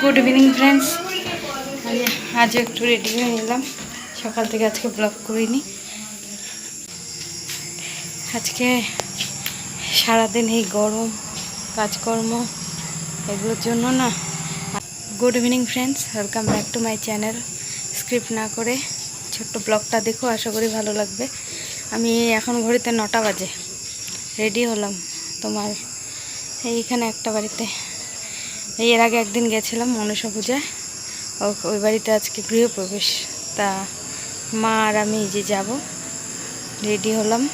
Good evening friends আজও একটু ready হয়ে নিলাম সকাল থেকে আজকে ব্লগ করিনি। আজকে সারাদিন এই গরম, কাজকর্ম, এগুলোর জন্য না। Good evening friends welcome back to my channel script না করে ছোট্ট ব্লগটা দেখো, আশা করি ভালো লাগবে। আমি এখন ঘড়িতে নটা বাজে। রেডি হলাম তোমার এইখানে একটা বাড়িতে। এই এর আগে একদিন গেছিলাম মনসা পূজায়। ও- ওই বাড়িতে আজকে গৃহপ্রবেশ। তা মা আর আমি যে যাব, রেডি হলাম।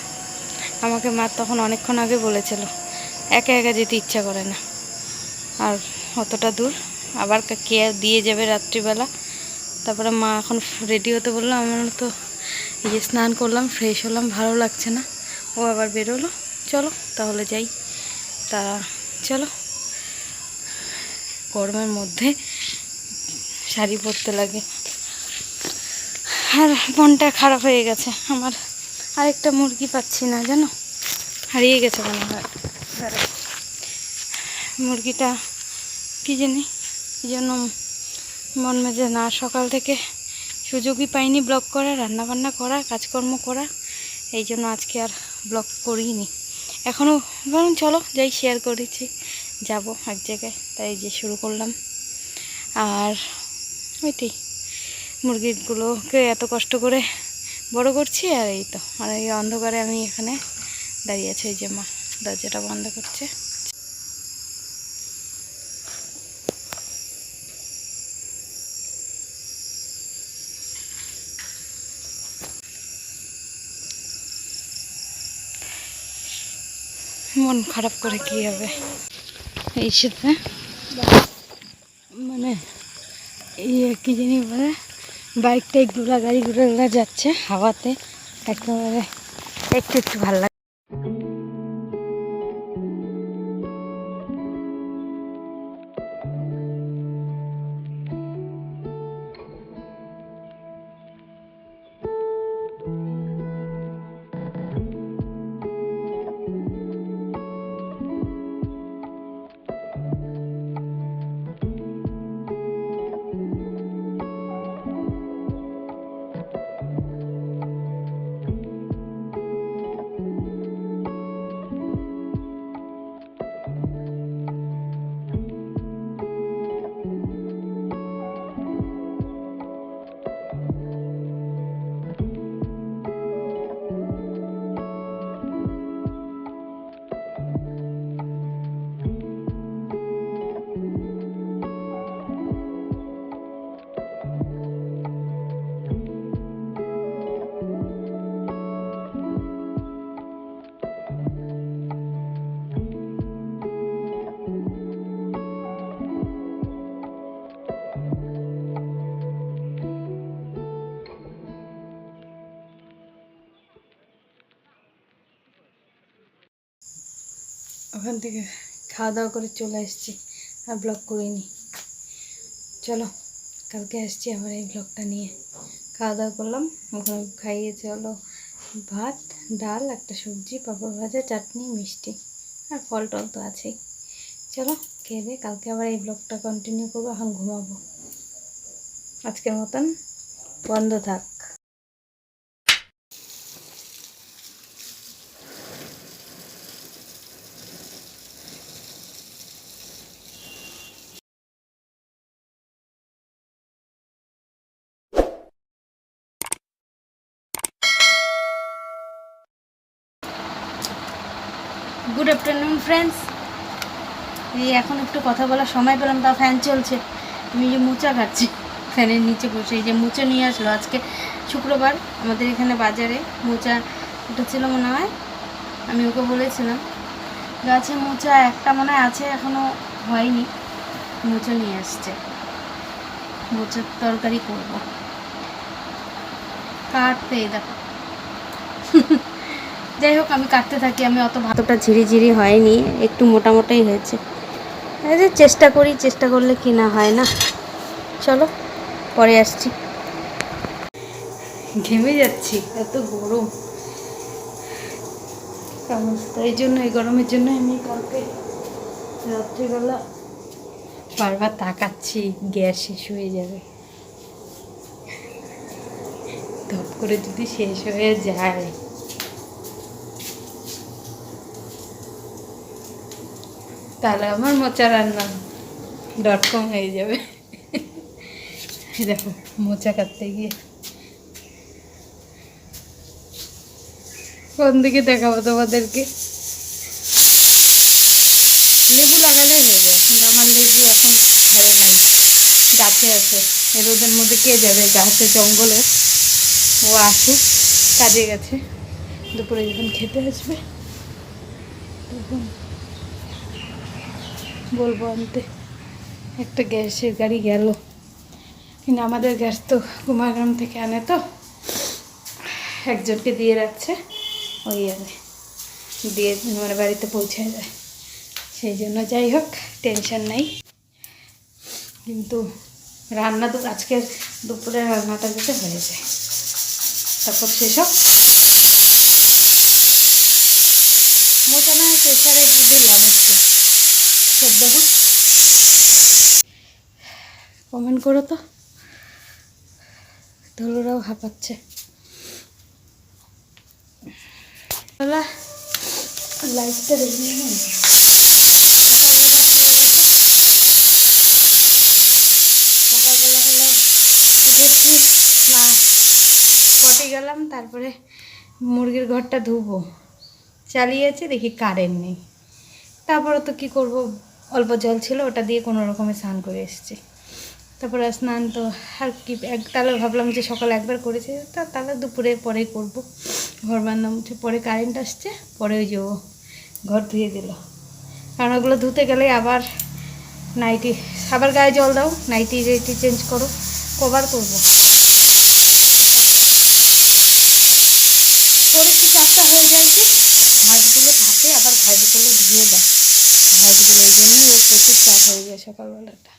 আমাকে মা তখন অনেকক্ষণ আগে বলেছিল, একা একা যেতে ইচ্ছা করে না। আর অতটা দূর, আবার কা- দিয়ে যাবে রাত্রিবেলা। তারপরে মা এখন রেডি হতে বলল আমার তো এই যে স্নান করলাম, ফ্রেশ হলাম, ভালো লাগছে না। ও আবার বেরোলো, চলো তাহলে যাই। তা চলো। গরমের মধ্যে শাড়ি পরতে লাগে। আর মনটা খারাপ হয়ে গেছে। আমার আরেকটা মুরগি পাচ্ছি না, জানো? হারিয়ে গেছে মনে হয়। মুরগিটা কি জানি এই জন্য মন মেজে না, সকাল থেকে সুযোগই পাইনি ব্লগ করা রান্নাবান্না করা, কাজকর্ম করা। এই জন্য আজকে আর ব্লগ করিনি। এখনও বরং চলো, যাই শেয়ার করেছি যাব এক জায়গায়, তাই যে শুরু করলাম। আর ওইটাই মুরগিগুলোকে এত কষ্ট করে বড় করছি, আর এই তো, আর এই অন্ধকারে আমি এখানে দাঁড়িয়ে আছি, ওই যে মা দরজাটা বন্ধ করছে। মন খারাপ করে কি হবে? এই সাথে? মানে ইয়ে কি জানি বলে বাইক টাইক গাড়ি গাড়িগুলো যাচ্ছে, হাওয়াতে। একেবারে একটু একটু ভালো ওখান থেকে খাওয়া দাওয়া করে চলে এসেছি আর ব্লগ করিনি। চলো, কালকে আসছি আবার এই ব্লগটা নিয়ে। খাওয়া দাওয়া করলাম, ওখানে খাইয়েছে হলো ভাত, ডাল, একটা সবজি, পাঁপড় ভাজা, চাটনি, মিষ্টি, আর ফল টল তো আছেই। চলো, খেয়ে দিয়ে কালকে আবার এই ব্লগটা কন্টিনিউ করব, এখন ঘুমাবো। আজকের মতন বন্ধ থাক। গুড আফটারনুন ফ্রেন্ডস এই এখন একটু কথা বলার সময় পেলাম তা ফ্যান চলছে। আমি যে মোচা খাচ্ছি, ফ্যানের নিচে বসে, এই যে মোচা নিয়ে আসলো আজকে শুক্রবার, আমাদের এখানে বাজারে মোচা উঠেছিল মনে হয়, আমি ওকে বলেছিলাম। গাছে মোচা একটা মনে আছে এখনও হয়নি, মোচা নিয়ে আসছে। মোচার তরকারি করব। কাটতে দেখো। যাই হোক আমি কাটতে থাকি আমি অত ভাতটা ঝিরিঝিরি হয়নি একটু মোটা মোটাই হয়েছে। এই যে চেষ্টা করি চেষ্টা করলে কি না হয় না। চলো পরে আসছি। ঘেমে যাচ্ছি এত গরম। এই জন্য এই গরমের জন্য আমি কালকে রাত্রিবেলা বারবার তাকাচ্ছি গ্যাস শেষ হয়ে যাবে। ধপ করে যদি শেষ হয়ে যায়। তাহলে আমার মোচা রান্না ডট কম হয়ে যাবে। দেখো, মোচা কাটতে গিয়ে। কোন দিকে দেখাবো তোমাদেরকে? লেবু লাগালে হয়ে যায়, কিন্তু আমার লেবু এখন ঘরে নাই। গাছে আছে এ রোদের মধ্যে কে যাবে? গাছে, জঙ্গলে। ও আসুক, কাজে গেছে। দুপুরে যখন খেতে আসবে, তখন বলব আনতে। একটা গ্যাসের গাড়ি গেল। কিন্তু আমাদের গ্যাস তো কুমারগ্রাম থেকে আনে তো। একজনকে দিয়ে রাখছে। ওই আনে। দিয়ে মানে বাড়িতে পৌঁছে যায়। সেই জন্য যাই হোক, টেনশন নাই। কিন্তু রান্না তো আজকের দুপুরের রান্নাটা যাতে হয়ে যায়। তারপর সেসব মোটা না প্রেশারে দিলাম একটু সব দেখো। কমেন্ট করো তো। ধুলোরাও হাঁপাচ্ছে। লাইটটা দেখি। সকালবেলা পটে গেলাম, তারপরে মুরগির ঘরটা ধুবো। চালিয়েছি, দেখি কারেন্ট নেই। তারপরে তো কি করব? অল্প জল ছিল, ওটা দিয়ে কোনো রকমে স্নান করে এসেছি। তারপরে স্নান তো আর কি, এক তাহলে ভাবলাম যে সকালে একবার করেছি। তা তাহলে দুপুরে পরে করব। ঘর বান্ধা মুছে পরে কারেন্ট আসছে, পরে ওই যে ও ঘর ধুয়ে দিল। কারণ ওগুলো ধুতে গেলে আবার নাইটি আবার গায়ে জল দাও নাইটি রেটি চেঞ্জ করো। কভার করব করে কি চারটা হয়ে যায় কি ঘাসগুলো থাকে আবার ঘাসগুলো ধুয়ে দেয় ঘাসগুলো এই জন্যই ওর প্রচুর চাপ হয়ে যায় সকালবেলাটা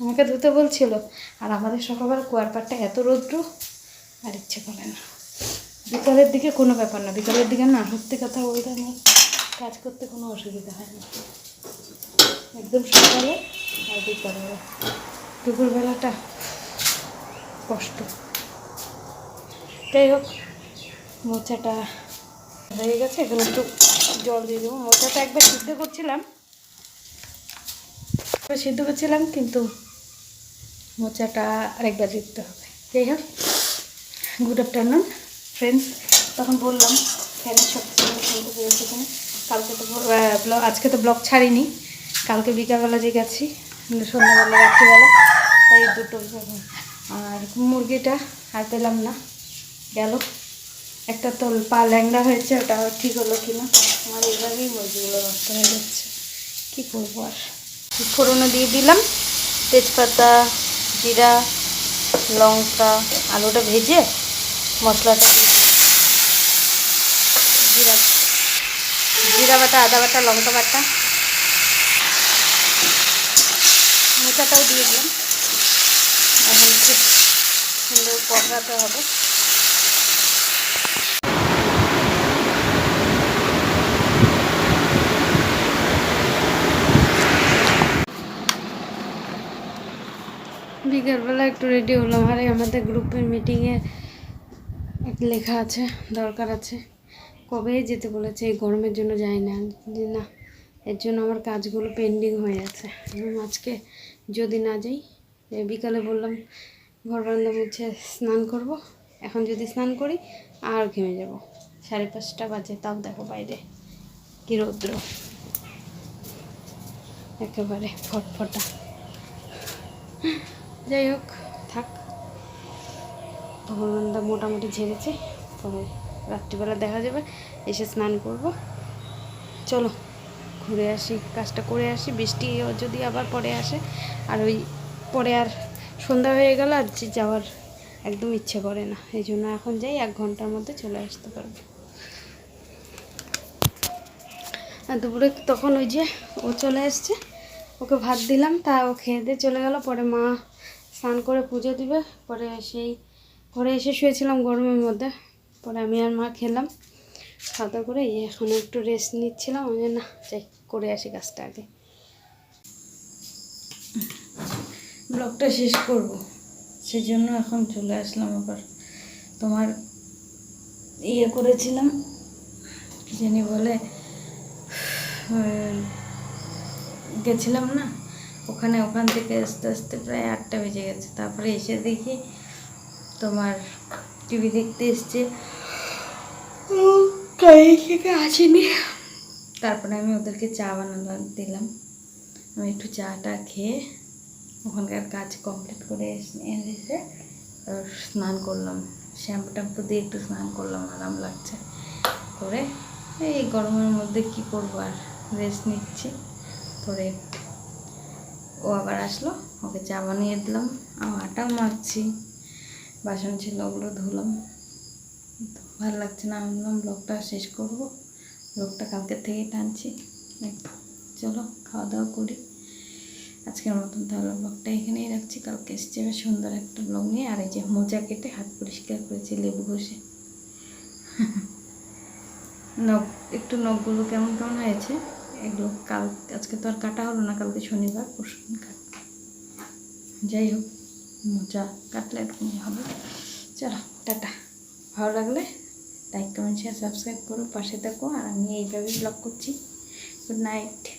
আমাকে ধুতে বলছিল, আর আমাদের সকালবেলা কুয়ার পাড়টা এত রৌদ্র, আর ইচ্ছে করে না। বিকালের দিকে কোনো ব্যাপার না, বিকালের দিকে না সত্যি কথা বলতে আমার কাজ করতে কোনো অসুবিধা হয় না। একদম সকালে আর বিকালে। দুপুরবেলাটা কষ্ট। যাই হোক, মোচাটা হয়ে গেছে, এখানে একটু জল দিয়ে দেবো। মোচাটা একবার সিদ্ধ করছিলাম সিদ্ধ করছিলাম, কিন্তু মোচাটা আরেকবার দিতে হবে। যাই হোক গুড আফটারনুন ফ্রেন্ডস তখন বললাম ফ্যানের সব কালকে তো ব্লগ আজকে তো ব্লগ ছাড়িনি। কালকে বিকালবেলা যে গেছি সন্ধ্যাবেলা, রাত্রিবেলা, তাই দুটো আর মুরগিটা আর পেলাম না, গেল। একটা তো পা ল্যাংড়া হয়েছে, ওটা ঠিক হলো কি না আমার এইভাবেই মুরগিগুলো নষ্ট হয়ে যাচ্ছে। কী করব আর? ফোড়নে দিয়ে দিলাম। তেজপাতা, জিরা, লঙ্কা, আলুটা ভেজে মশলাটা। জিরা জিরা বাটা, আদা বাটা, লঙ্কা বাটা, মোচাটাও দিয়ে দিলাম। এখন খুব সুন্দর কষাতে হবে। বিকেলবেলা একটু রেডি হলাম। আরে, আমাদের গ্রুপের মিটিংয়ে লেখা আছে, দরকার আছে। কবে যেতে বলেছে? এই গরমের জন্য যাই না। যে না, এর জন্য আমার কাজগুলো পেন্ডিং হয়ে আছে এবং আজকে যদি না যাই বিকালে বললাম, ঘর বান্ধব হচ্ছে, স্নান করব। এখন যদি স্নান করি, আর ঘেমে যাব। সাড়ে পাঁচটা বাজে, তাও দেখো বাইরে। কি রৌদ্র। একেবারে ফটফটা। যাই হোক, থাক। ভগবানদা মোটামুটি ঝেড়েছে পরে রাত্রিবেলা দেখা যাবে, এসে স্নান করব। চলো, ঘুরে আসি, কাজটা করে আসি, বৃষ্টি যদি আবার পরে আসে, আর ওই পরে আর সন্ধ্যা হয়ে গেল, আর যাওয়ার একদম ইচ্ছে করে না। এই জন্য এখন যাই, এক ঘণ্টার মধ্যে চলে আসতে পারব। দুপুরে তখন ওই যে ও চলে এসছে, ওকে ভাত দিলাম, তা ও খেয়ে দিয়ে চলে গেল, পরে মা স্নান করে পুজো দিবে, পরে সেই ঘরে এসে শুয়েছিলাম গরমের মধ্যে, পরে আমি আর মা খেলাম, খাওয়া করে এখন একটু রেস্ট নিচ্ছিলাম, আমি না, যাই, করে আসি কাজটা আগে। ব্লগটা শেষ করব সেই জন্য এখন চলে আসলাম আবার। তোমার ইয়ে করেছিলাম জানি বলে গেছিলাম না? ওখানে ওখান থেকে আস্তে আস্তে প্রায় আটটা বেজে গেছে। তারপরে এসে দেখি তোমার টিভি দেখতে এসছে। কাজে থেকে আসেনি। তারপরে আমি ওদেরকে চা বানানো দিলাম। আমি একটু চাটা খেয়ে ওখানকার কাজ কমপ্লিট করে এসে স্নান করলাম। শ্যাম্পু ট্যাম্পু দিয়ে একটু স্নান করলাম আরাম লাগছে। করে এই গরমের মধ্যে কি করব আর রেস্ট নিচ্ছি। করে ও আবার আসলো, ওকে চা বানিয়ে দিলাম আটাও মারছি বাসন ছিল ওগুলো ধুলাম। ভালো লাগছে না, আমি ব্লগটা শেষ করব, ব্লগটা কালকের থেকেই টানছি। দেখো, চলো খাওয়া দাওয়া করি। আজকের মতন তাহলে ব্লগটা এখানেই রাখছি, কালকে এসছে এবার সুন্দর একটা ব্লগ নিয়ে, আর এই যে মোজা কেটে হাত পরিষ্কার করেছি লেবু ঘষে। নখ, একটু নখগুলো কেমন কেমন হয়েছে? এগুলো কাল, আজকে তো আর কাটা হলো না, কালকে শনিবার, পরশু কাটবো। যাই হোক, মোজা কাটলে এরকমই হবে। চলো, টাটা। ভালো লাগলে লাইক কমেন্ট শেয়ার সাবস্ক্রাইব করো, পাশে থাকো। আর আমি এইভাবেই ব্লগ করছি। Good night